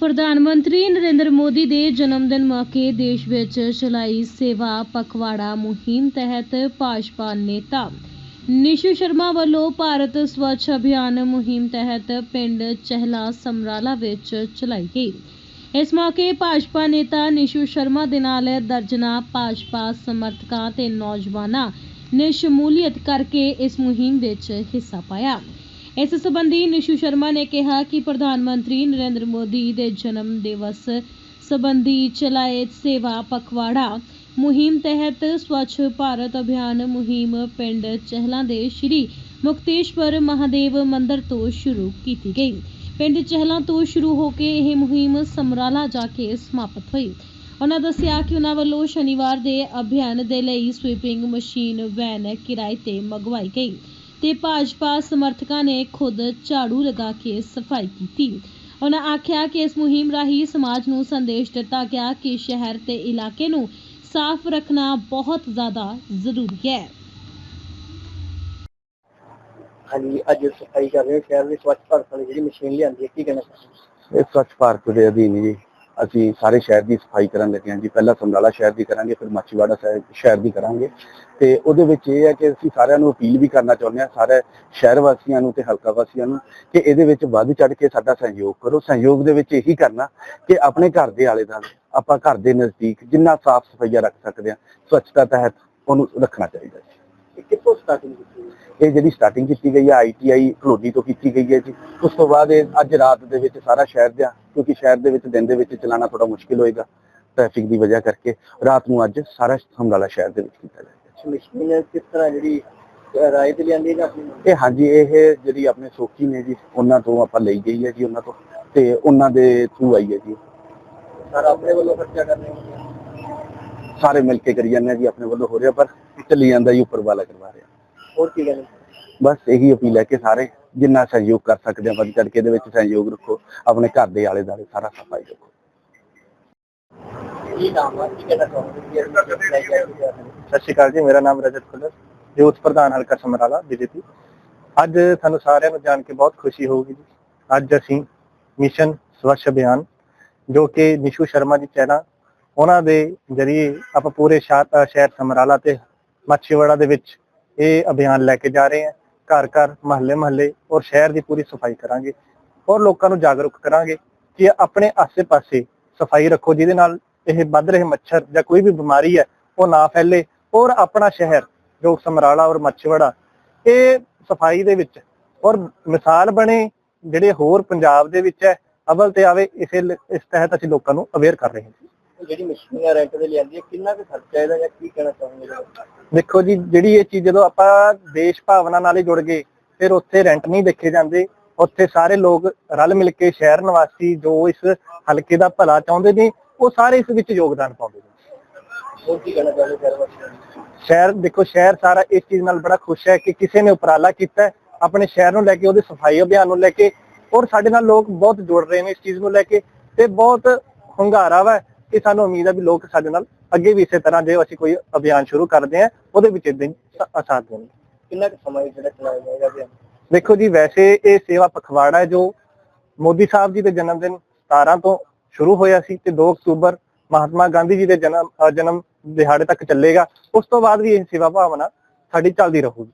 ਪ੍ਰਧਾਨ ਮੰਤਰੀ ਨਰਿੰਦਰ ਮੋਦੀ ਦੇ ਜਨਮ ਦਿਨ ਮੌਕੇ ਦੇਸ਼ ਵਿੱਚ ਚਲਾਈ ਸੇਵਾ ਪਖਵਾੜਾ ਮੁਹਿੰਮ ਤਹਿਤ ਭਾਜਪਾ ਨੇਤਾ ਨਿਸ਼ੂ ਸ਼ਰਮਾ ਵੱਲੋਂ ਭਾਰਤ ਸਵੱਛ ਅਭਿਆਨ ਮੁਹਿੰਮ ਤਹਿਤ ਪਿੰਡ ਚਹਿਲਾ ਸਮਰਾਲਾ ਵਿੱਚ ਚਲਾਈ ਗਈ। ਇਸ ਮੌਕੇ ਭਾਜਪਾ ਨੇਤਾ ਨਿਸ਼ੂ ਸ਼ਰਮਾ ਦੇ ਨਾਲ ਦਰਜਨਾ ਭਾਜਪਾ ਸਮਰਥਕਾਂ ਤੇ ਨੌਜਵਾਨਾਂ ਨੇ ਸ਼ਮੂਲੀਅਤ ਕਰਕੇ ਇਸ ਮੁਹਿੰਮ ਵਿੱਚ ਹਿੱਸਾ ਪਾਇਆ। ਇਸ ਸਬੰਧੀ ਨਿਸ਼ੂ ਸ਼ਰਮਾ ਨੇ ਕਿਹਾ ਕਿ ਪ੍ਰਧਾਨ ਮੰਤਰੀ ਨਰਿੰਦਰ ਮੋਦੀ ਦੇ ਜਨਮ ਦਿਵਸ ਸੰਬੰਧੀ ਚਲਾਏ ਸੇਵਾ ਪਖਵਾੜਾ ਮੁਹਿੰਮ ਤਹਿਤ ਸਵੱਛ ਭਾਰਤ ਅਭਿਆਨ ਮੁਹਿੰਮ ਪਿੰਡ ਚਹਿਲਾਂ ਦੇ ਸ਼੍ਰੀ ਮੁਕਤੇਸ਼ਵਰ ਮਹਾਦੇਵ ਮੰਦਿਰ ਤੋਂ ਸ਼ੁਰੂ ਕੀਤੀ ਗਈ। ਪਿੰਡ ਚਹਿਲਾਂ ਤੋਂ ਸ਼ੁਰੂ ਹੋ ਕੇ ਇਹ ਮੁਹਿੰਮ ਸਮਰਾਲਾ ਜਾ ਕੇ ਸਮਾਪਤ ਹੋਈ। ਉਹਨਾਂ ਦੱਸਿਆ ਕਿ ਉਹਨਾਂ ਵੱਲੋਂ ਸ਼ਨੀਵਾਰ ਦੇ ਅਭਿਆਨ ਦੇ ਲਈ ਸਵੀਪਿੰਗ ਮਸ਼ੀਨ, ਵੈਨ, ਕਿਰਾਏ ਤੇ ਮੰਗਵਾਈ ਗਈ। ਤੇ ਭਾਜਪਾ ਸਮਰਥਕਾਂ ਨੇ ਖੁਦ ਝਾੜੂ ਲਗਾ ਕੇ ਸਫ਼ਾਈ ਕੀਤੀ। ਉਹਨਾਂ ਆਖਿਆ ਕਿ ਇਸ ਮੁਹਿੰਮ ਰਾਹੀਂ ਸਮਾਜ ਨੂੰ ਸੰਦੇਸ਼ ਦਿੱਤਾ ਗਿਆ ਕਿ ਸ਼ਹਿਰ ਤੇ ਇਲਾਕੇ ਨੂੰ ਸਾਫ਼ ਰੱਖਣਾ ਬਹੁਤ ਜ਼ਿਆਦਾ ਜ਼ਰੂਰੀ ਹੈ। ਹਾਂਜੀ ਅੱਜ ਸਫ਼ਾਈ ਕਰ ਰਹੇ ਹਾਂ। ਸ਼ਹਿਰ ਦੇ ਸਵੱਛ ਭਾਰਤ ਵਾਲੀ ਜਿਹੜੀ ਮਸ਼ੀਨ ਲਿਆਂਦੀ ਹੈ ਕੀ ਕਹਿਣਾ ਚਾਹੁੰਦੇ ਇਹ ਸਵੱਛ ਭਾਰਤ ਦੇ ਅਧੀਨ ਜੀ। ਅਸੀਂ ਸਾਰੇ ਸ਼ਹਿਰ ਦੀ ਸਫ਼ਾਈ ਕਰਨ ਲੱਗੇ ਹਾਂ ਜੀ ਪਹਿਲਾਂ ਸਮਰਾਲਾ ਸ਼ਹਿਰ ਦੀ ਕਰਾਂਗੇ, ਫਿਰ ਮਾਚੀਵਾੜਾ ਸ਼ਹਿਰ ਦੀ ਕਰਾਂਗੇ। ਤੇ ਉਹਦੇ ਵਿੱਚ ਇਹ ਹੈ ਕਿ ਅਸੀਂ ਸਾਰਿਆਂ ਨੂੰ ਅਪੀਲ ਵੀ ਕਰਨਾ ਚਾਹੁੰਦੇ ਹਾਂ, ਸਾਰੇ ਸ਼ਹਿਰ ਵਾਸੀਆਂ ਨੂੰ ਤੇ ਹਲਕਾ ਵਾਸੀਆਂ ਨੂੰ, ਕਿ ਇਹਦੇ ਵਿੱਚ ਵੱਧ ਚੜ ਕੇ ਸਾਡਾ ਸਹਿਯੋਗ ਕਰੋ। ਸਹਿਯੋਗ ਦੇ ਵਿੱਚ ਇਹੀ ਕਰਨਾ ਕਿ ਆਪਣੇ ਘਰ ਦੇ ਆਲੇ ਦੁਆਲੇ, ਆਪਾਂ ਘਰ ਦੇ ਨਜ਼ਦੀਕ ਜਿੰਨਾ ਸਾਫ਼ ਸਫਾਈਆ ਰੱਖ ਸਕਦੇ ਹਾਂ, ਸਵੱਛਤਾ ਤਹਿਤ ਉਹਨੂੰ ਰੱਖਣਾ ਚਾਹੀਦਾ ਜੀ ਕਿੱਥੋਂ ਸਟਾਰਟਿੰਗ ਕੀਤੀ? ਇਹ ਜਿਹੜੀ ਸਟਾਰਟਿੰਗ ਕੀਤੀ ਗਈ ਹੈ ਆਈਟੀਆਈ ਕਲੋਨੀ ਤੋਂ ਕੀਤੀ ਗਈ ਹੈ ਜੀ। ਉਸ ਤੋਂ ਬਾਅਦ ਇਹ ਅੱਜ ਰਾਤ ਦੇ ਵਿੱਚ ਸਾਰਾ ਸ਼ਹਿਰ ਦਾ ਕਿਉਂਕਿ ਸ਼ਹਿਰ ਦੇ ਵਿੱਚ ਦਿਨ ਦੇ ਵਿੱਚ ਚਲਾਉਣਾ ਥੋੜਾ ਮੁਸ਼ਕਿਲ ਹੋਏਗਾ ਟ੍ਰੈਫਿਕ ਦੀ ਵਜ੍ਹਾ ਕਰਕੇ ਰਾਤ ਨੂੰ ਅੱਜ ਸਾਰਾ ਸਮਰਾਲਾ ਸ਼ਹਿਰ ਦੇ ਵਿੱਚ ਕੀਤਾ ਜਾਏਗਾ ਅੱਛਾ, ਮਸ਼ੀਨ ਕਿਸ ਤਰ੍ਹਾਂ ਜਿਹੜੀ ਅਹ, ਰਾਏ ਤੇ ਲਿਆਂਦੀ ਹੈ ਜਾਂ ਆਪਣੀ ਇਹ ਹਾਂਜੀ ਇਹ ਜਿਹੜੀ ਆਪਣੇ ਸੋਖੀ ਨੇ ਜੀ ਉਹਨਾਂ ਤੋਂ ਆਪਾਂ ਲਈ ਗਈ ਹੈ ਜੀ ਉਹਨਾਂ ਤੋਂ ਤੇ ਉਹਨਾਂ ਦੇ ਥਰੂ ਆਈ ਹੈ ਜੀ। ਸਾਰਾ ਆਪਣੇ ਵੱਲੋਂ ਖਰਚਾ ਕਰ ਰਹੇ ਹੋ ਸਾਰੇ ਮਿਲ ਕੇ ਕਰੀ ਜਾਂਦੇ ਆ ਜੀ ਆਪਣੇ ਵੱਲੋਂ ਹੋ ਰਿਹਾ ਪਰ ਚੱਲੀ ਜਾਂਦਾ ਜੀ ਉੱਪਰ ਵਾਲਾ ਕਰਵਾ ਰਿਹਾ। ਹੋਰ ਕੀ ਕਹਿਣਾ ਬਸ ਇਹੀ ਅਪੀਲ ਹੈ ਕਿ ਸਾਰੇ ਜਿੰਨਾ ਸਹਿਯੋਗ ਕਰ ਸਕਦੇ ਆ ਵੱਧ ਚੜ ਕੇ ਇਹਦੇ ਵਿੱਚ ਸਹਿਯੋਗ ਰੱਖੋ ਆਪਣੇ ਘਰ ਦੇ ਆਲੇ ਦੁਆਲੇ ਸਾਰਾ ਸਫ਼ਾਈ ਰੱਖੋ। ਕੀ ਨਾਮ ਹੈ? ਕੀ ਕਹਿਣਾ ਚਾਹੁੰਦੇ ਸਤਿ ਸ਼੍ਰੀ ਅਕਾਲ ਜੀ ਮੇਰਾ ਨਾਮ ਰਜਤ ਖੁੱਲਰ ਯੂਥ ਪ੍ਰਧਾਨ ਹਲਕਾ ਸਮਰਾਲਾ ਬੀਜੇਪੀ। ਅੱਜ ਸਾਨੂੰ ਸਾਰਿਆਂ ਨੂੰ ਜਾਣ ਕੇ ਬਹੁਤ ਖੁਸ਼ੀ ਹੋਊਗੀ ਜੀ। ਅੱਜ ਅਸੀਂ ਮਿਸ਼ਨ ਸਵੱਛ ਅਭਿਆਨ ਜੋ ਕਿ ਨਿਸ਼ੂ ਸ਼ਰਮਾ ਜੀ ਚੈਨਾ ਉਹਨਾਂ ਦੇ ਜਰੀਏ ਆਪਾਂ ਪੂਰੇ ਸ਼ਹਿਰ ਸਮਰਾਲਾ ਤੇ ਮੱਛੀਵਾੜਾ ਦੇ ਵਿੱਚ ਇਹ ਅਭਿਆਨ ਲੈ ਕੇ ਜਾ ਰਹੇ ਹਾਂ ਘਰ ਘਰ, ਮਹੱਲੇ ਮਹੱਲੇ ਔਰ ਸ਼ਹਿਰ ਦੀ ਪੂਰੀ ਸਫ਼ਾਈ ਕਰਾਂਗੇ ਔਰ ਲੋਕਾਂ ਨੂੰ ਜਾਗਰੂਕ ਕਰਾਂਗੇ ਕਿ ਆਪਣੇ ਆਸੇ-ਪਾਸੇ ਸਫ਼ਾਈ ਰੱਖੋ, ਜਿਹਦੇ ਨਾਲ ਇਹ ਵੱਧ ਰਹੇ ਮੱਛਰ ਜਾਂ ਕੋਈ ਵੀ ਬਿਮਾਰੀ ਹੈ, ਉਹ ਨਾ ਫੈਲੇ ਔਰ ਆਪਣਾ ਸ਼ਹਿਰ ਜੋ ਸਮਰਾਲਾ ਔਰ ਮੱਛਵੜਾ, ਇਹ ਸਫ਼ਾਈ ਦੇ ਵਿੱਚ ਔਰ ਮਿਸਾਲ ਬਣੇ ਜਿਹੜੇ ਹੋਰ ਪੰਜਾਬ ਦੇ ਵਿੱਚ ਹੈ, ਅਵਲ ਤੇ ਆਵੇ, ਇਸੇ ਇਸ ਤਹਿਤ ਅਸੀਂ ਲੋਕਾਂ ਨੂੰ ਅਵੇਅਰ ਕਰ ਰਹੇ ਹਾਂ। ਜਿਹੜੀ ਮਸ਼ੀਨ ਰੈਂਟ ਤੇ ਲਿਆਂਦੀ ਹੈ ਕਿੰਨਾ ਕੁ ਖਰਚਾ ਇਹਦਾ ਜਾਂ ਕੀ ਕਹਿਣਾ ਚਾਹੁੰਦੇ ਦੇਖੋ ਜੀ ਜਿਹੜੀ ਇਹ ਚੀਜ਼ ਜਦੋਂ ਆਪਾਂ ਦੇਸ਼ ਭਾਵਨਾ ਨਾਲ ਹੀ ਜੁੜ ਗਏ ਫਿਰ ਉੱਥੇ ਰੈਂਟ ਨਹੀਂ ਦੇਖੇ ਜਾਂਦੇ। ਉੱਥੇ ਸਾਰੇ ਲੋਕ ਰਲ ਮਿਲ ਕੇ ਸ਼ਹਿਰ ਨਿਵਾਸੀ ਜੋ ਇਸ ਹਲਕੇ ਦਾ ਭਲਾ ਚਾਹੁੰਦੇ ਨੇ ਉਹ ਸਾਰੇ ਇਸ ਵਿੱਚ ਯੋਗਦਾਨ ਪਾਉਂਦੇ ਨੇ। ਹੋਰ ਕੀ ਕਹਿਣਾ ਚਾਹੁੰਦੇ ਸ਼ਹਿਰ ਵਾਸੀਆਂ ਨੂੰ? ਸ਼ਹਿਰ ਦੇਖੋ ਸ਼ਹਿਰ ਸਾਰਾ ਇਸ ਚੀਜ਼ ਨਾਲ ਬੜਾ ਖੁਸ਼ ਹੈ ਕਿ ਕਿਸੇ ਨੇ ਉਪਰਾਲਾ ਕੀਤਾ ਆਪਣੇ ਸ਼ਹਿਰ ਨੂੰ ਲੈ ਕੇ ਉਹਦੇ ਸਫ਼ਾਈ ਅਭਿਆਨ ਨੂੰ ਲੈ ਕੇ ਔਰ ਸਾਡੇ ਨਾਲ ਲੋਕ ਬਹੁਤ ਜੁੜ ਰਹੇ ਨੇ ਇਸ ਚੀਜ਼ ਨੂੰ ਲੈ ਕੇ ਤੇ ਬਹੁਤ ਹੁੰਗਾਰਾ ਵਾ। ਕਿ ਸਾਨੂੰ ਉਮੀਦ ਹੈ ਵੀ ਲੋਕ ਸਾਡੇ ਨਾਲ ਅੱਗੇ ਵੀ ਇਸੇ ਤਰ੍ਹਾਂ ਜੇ ਅਸੀਂ ਕੋਈ ਅਭਿਆਨ ਸ਼ੁਰੂ ਕਰਦੇ ਹਾਂ ਉਹਦੇ ਵਿੱਚ ਇਦਾਂ ਸਾਥ ਦੇਣਗੇ ਕਿੰਨਾ ਕੁ ਸਮਾਂ ਜਿਹੜਾ ਚਲਾਇਆ ਜਾਏਗਾ ਅਭਿਆਨ? ਦੇਖੋ ਜੀ ਵੈਸੇ ਇਹ ਸੇਵਾ ਪਖਵਾੜਾ ਹੈ ਜੋ ਮੋਦੀ ਸਾਹਿਬ ਜੀ ਦੇ ਜਨਮ ਦਿਨ 17 ਤੋਂ ਸ਼ੁਰੂ ਹੋਇਆ ਸੀ ਤੇ 2 ਅਕਤੂਬਰ ਮਹਾਤਮਾ ਗਾਂਧੀ ਜੀ ਦੇ ਜਨਮ ਜਨਮ ਦਿਹਾੜੇ ਤੱਕ ਚੱਲੇਗਾ। ਉਸ ਤੋਂ ਬਾਅਦ ਵੀ ਇਹ ਸੇਵਾ ਭਾਵਨਾ ਸਾਡੀ ਚੱਲਦੀ ਰਹੂਗੀ।